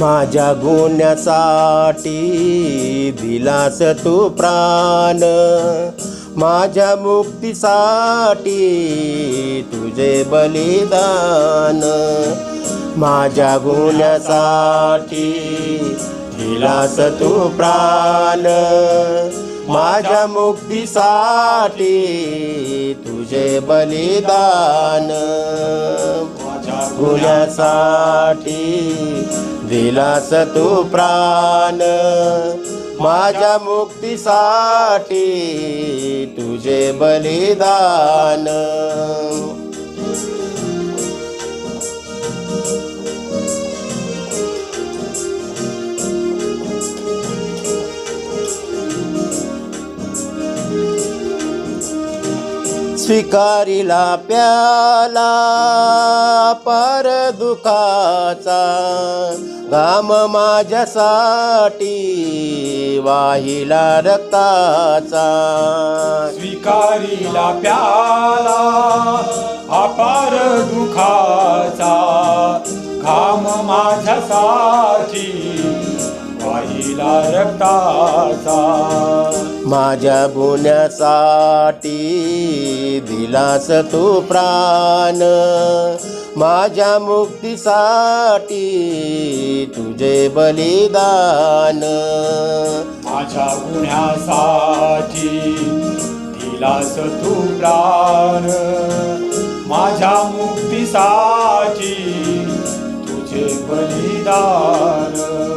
माझ्या गुन्ह्यासाठी दिलास तू प्राण. माझ्या मुक्तीसाठी तुझे बलिदान. माझ्या गुन्ह्यासाठी दिलास तू प्राण. माझ्या मुक्तीसाठी तुझे बलिदान. माझ्या गुन्ह्यासाठी दिलास तू प्राण माझ्या मुक्तीसाठी तुझे बलिदान. स्वीकारिला प्याला पर दुखाचा घाम माझ्यासाठी वाहिला रक्ताचा. स्वीकारीला प्याला अपार दुखाचा. घाम माझ्यासाठी वाहिला रक्ताचा. माझ्या गुन्ह्यासाठी दिलास तू प्राण. माझ्या मुक्तीसाठी तुझे बलिदान. माझ्या गुन्ह्यासाठी दिलास तू प्राण. माझ्या मुक्तीसाठी तुझे बलिदान.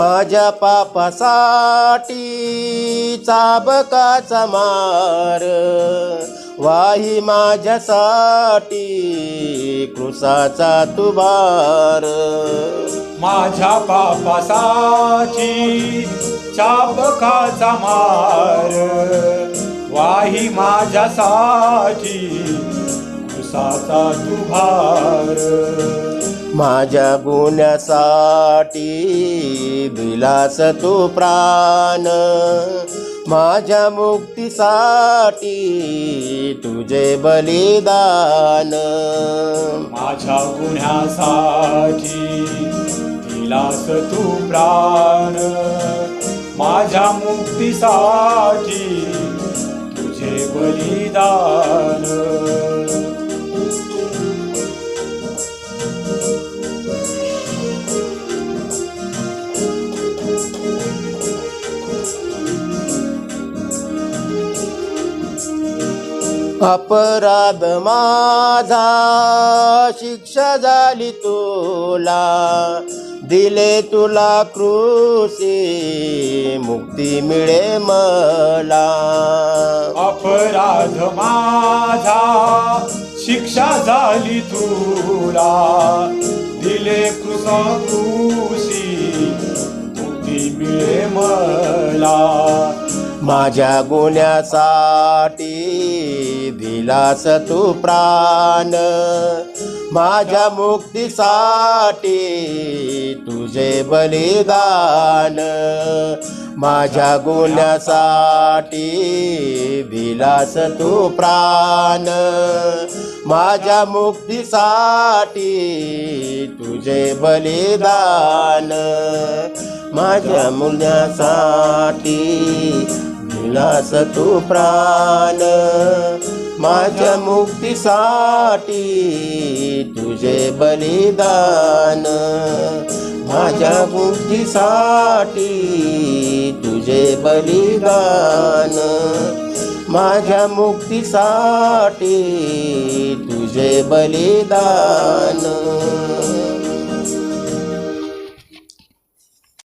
माझ्या पापासाठी चाबकाचा मार. वाही माझ्यासाठी कृसाचा तुबार. माझ्या पापासाठी चाबकाचा मार. वाही माझ्यासाठी कुसाचा तुभार माझ्या गुण्यासाठी दिलास तू प्राण. माझ्या मुक्तीसाठी तुझे बलिदान. माझ्या गुण्यासाठी दिलास तू प्राण. माझ्या मुक्तीसाठी तुझे बलिदान. अपराध माझा शिक्षा झाली तुला दिले तुला कृषी मुक्ती मिळे मला. अपराध माझा शिक्षा झाली तुला दिले कृषी माझ्या गुन्ह्यासाठी दिलास तू प्राण. माझ्या मुक्तीसाठी तुझे बलिदान. माझ्या गुन्ह्यासाठी दिलास तू प्राण. माझ्या मुक्तीसाठी तुझे बलिदान. माझ्या मुलासाठी दिलास तू प्राण. माझ्या मुक्तीसाठी तुझे बलिदान. माझ्या मुक्तीसाठी तुझे बलिदान. माझ्या मुक्तीसाठी तुझे बलिदान.